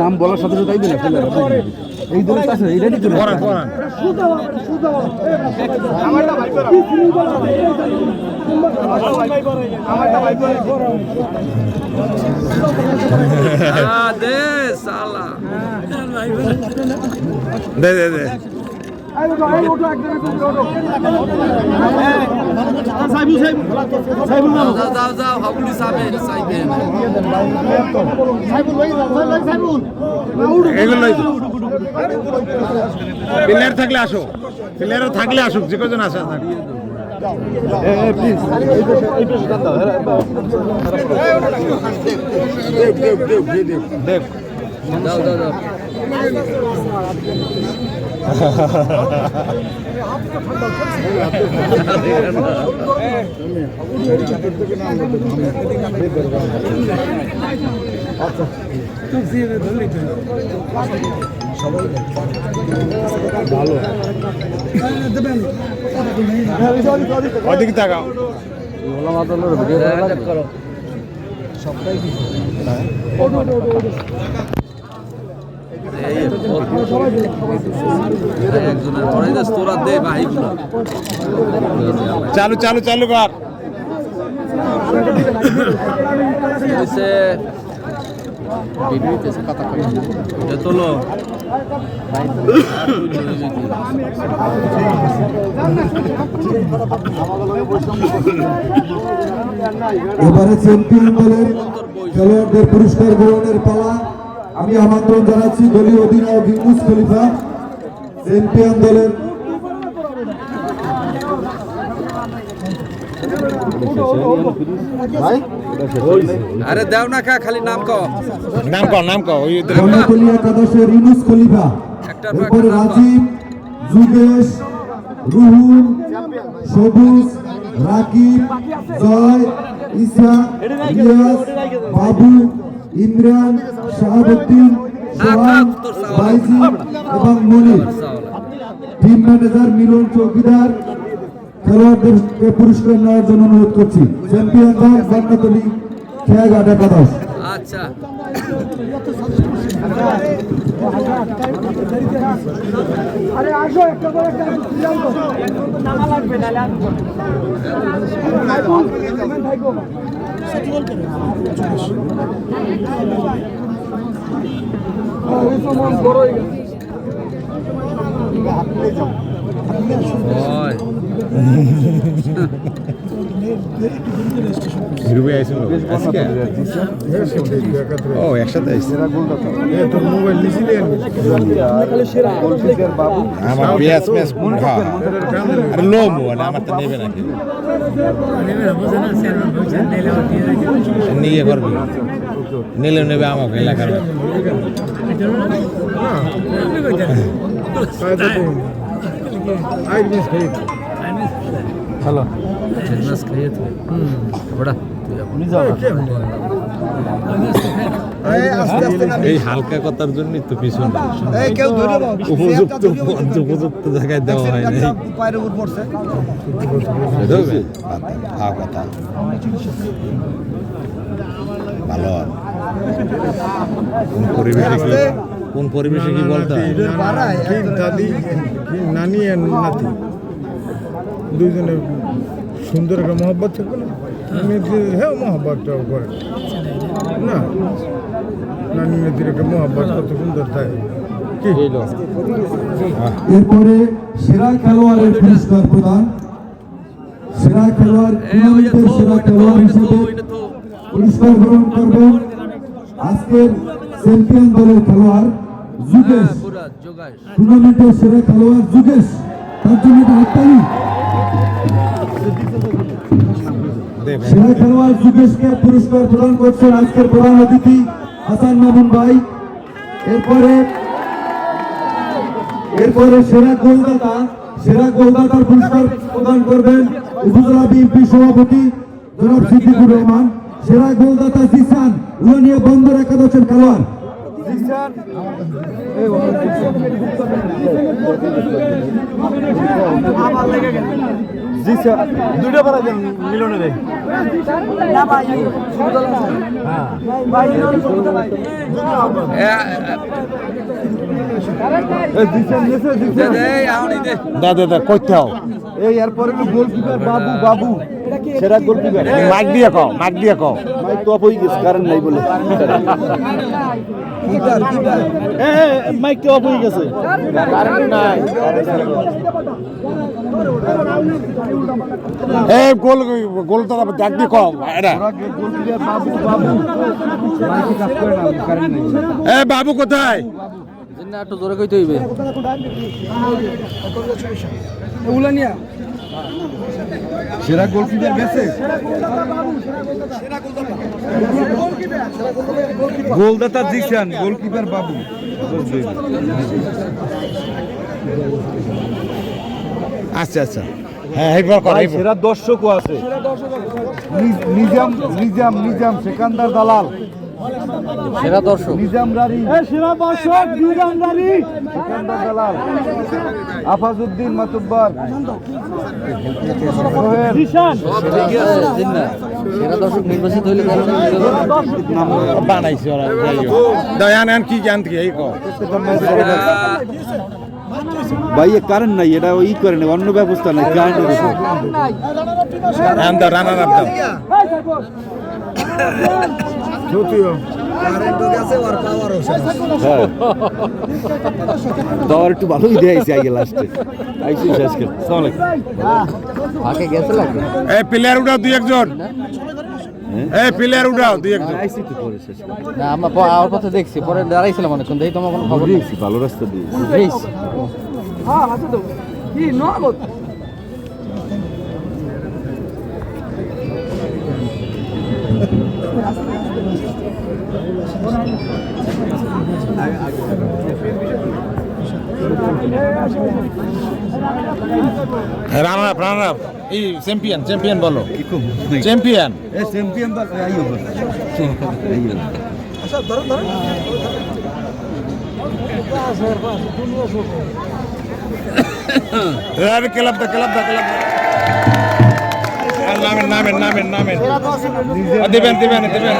নাম বলার সাথে সাথে এই দিন এই দলের কাছে এইটাই তো পড়ান পড়ান। দে সালা দে। দে দে যাও যাও যাও যাও হাবুলি সাহেব সাইবেন প্লেয়ার থাকলে আসো প্লেয়ার থাকলে আসুক যে কজন আসে থাক যাও যাও ওদিকে তাকাও। করো। এই একজনের পরে তোরা দে ভাইগুলো চালু চালু চালু কর তোলো। এবারে চ্যাম্পিয়ন দলের খেলোয়াড়দের পুরস্কার গ্রহণের পালা আমি আমন্ত্রণ জানাচ্ছি দলীয় অধিনায়ক ইউনুস খলিফা চ্যাম্পিয়ন দলের আরে দেও না খা খালি নাম কও। নাম কর নাম ওই খলিফা এরপরে কও। রাজীব যুগেশ রুহুল সবুজ রাকিব জয় ঈশা রিয়াজ বাবু ইমরান শাহাবুদ্দিন সোহান বাইজি এবং মনির টিম ম্যানেজার মিলন চৌকিদার খেলোয়াড়দেরকে পুরস্কার নেওয়ার জন্য অনুরোধ করছি। চ্যাম্পিয়ন দল কর্ণতলী খেয়াঘাট একাদশ আচ্ছা। আরে আসো একটা করে একটা নামা লাগবে নালে আর থাকব বড় হয়ে গেছে। ওই। হিরুবে আইছিল। আজকে? ও একসাথে আমার পেঁয়াজ পেঁয়াজ কোন খাওয়া আরে লো মু আমার তো নেবে নাকি নিয়ে করবি। নিলে নেবে আমাকে এলাকার হ্যালো। এই হালকা কথার জন্যই তো পিছনে। উপযুক্ত উপযুক্ত জায়গায় দেওয়া হয় নাই। কথা। ভালো। পরিবেশে কি কোন পরিবেশে কি বলতে দাদি নানি আর নাতি। দুইজনে সুন্দর একটা মহব্বত থাকবে না হ্যাঁ মহব্বতটাও করে না নানি নাতির একটা মহব্বত কত সুন্দর থাকে কি? এরপরে সেরা খেলোয়াড়ের পুরস্কার প্রদান। সেরা খেলোয়াড় সেরা খেলোয়াড় হিসেবে পুরস্কার গ্রহণ করবেন আজকের চ্যাম্পিয়ন দলের খেলোয়াড় যুগেশ। হ্যাঁ টুর্নামেন্টের সেরা খেলোয়াড় যুগেশ। তার জন্য একটা হাততালি সেরা খেলোয়াড় যুগেশকে পুরস্কার প্রদান করছেন আজকের প্রধান অতিথি হাসান মামুন ভাই। এরপরে এরপরে সেরা গোলদাতা সেরা গোলদাতার পুরস্কার প্রদান করবেন উপজেলা বিএনপি সভাপতি জনাব সিদ্দিকুর রহমান। সেরা গোলদাতা জিসান উলানিয়া বন্দর একাদশের খেলোয়াড়। দুইটা পারা দেন মিলনে রে না ভাই ভাই শুরু ভাই দা দে দা। কইতে হও এই এরপরে গোলকিপার বাবু বাবু। সেরা গোলকিপার মাইক দিয়ে কও মাইক দিয়ে কও। মাইক তো অফ হয়ে গেছে কারেন্ট নাই বলে। এ মাইক তো অফ হয়ে গেছে। কারেন্ট নাই। এ গোল গোল তো ডাক দিয়ে কও। এটা। এ বাবু কোথায়? জিন্না একটু জোরে কইতে হইবে। উলানিয়া। সেরা গোলকিপার গেছে? গোলদাতা জিসান গোলকিপার বাবু। আচ্ছা আচ্ছা। হ্যাঁ এইবার কর সেরা দর্শকও আছে। নিজাম নিজাম নিজাম সেকান্দার দালাল। সেরা দর্শক। সেরা আফাজউদ্দিন মাতুব্বার। সোহেল দিশান জিন্না সেরা দর্শক নির্বাচিত হইলে বানাইছে ওরা দয়ান কি জান এই ভাই এ কারেন্ট নাই এটা ই করে না অন্য ব্যবস্থা নাই উপর। আন যদিও। হ্যাঁ। দাওয়ার একটু ভালোই দিয়েছে আগে লাস্টে আইসি শেষ আলাইকুম। ফাঁকে গেছে লাগবে। এই প্লেয়ার উঠাও দুই একজন। এই প্লেয়ার উঠাও দুই একজন। আইসি তো পরে শেষ না আমরা আমার পথে দেখছি। পরে দাঁড়াইছিলাম অনেকক্ষণ দেখি তোমার কোনো খবর দিয়েছি ভালো রাস্তা দিয়ে। বেশ হ্যাঁ আছে তো। কি নগদ রানার আপ রানার আপ এই চ্যাম্পিয়ন চ্যাম্পিয়ন বলো। চ্যাম্পিয়ন এ চ্যাম্পিয়ন তো আইও আইও ক্লাব দা ক্লাব দা ক্লাব নামেন নামেন নামেন নামেন দিবেন দিবেন দিবেন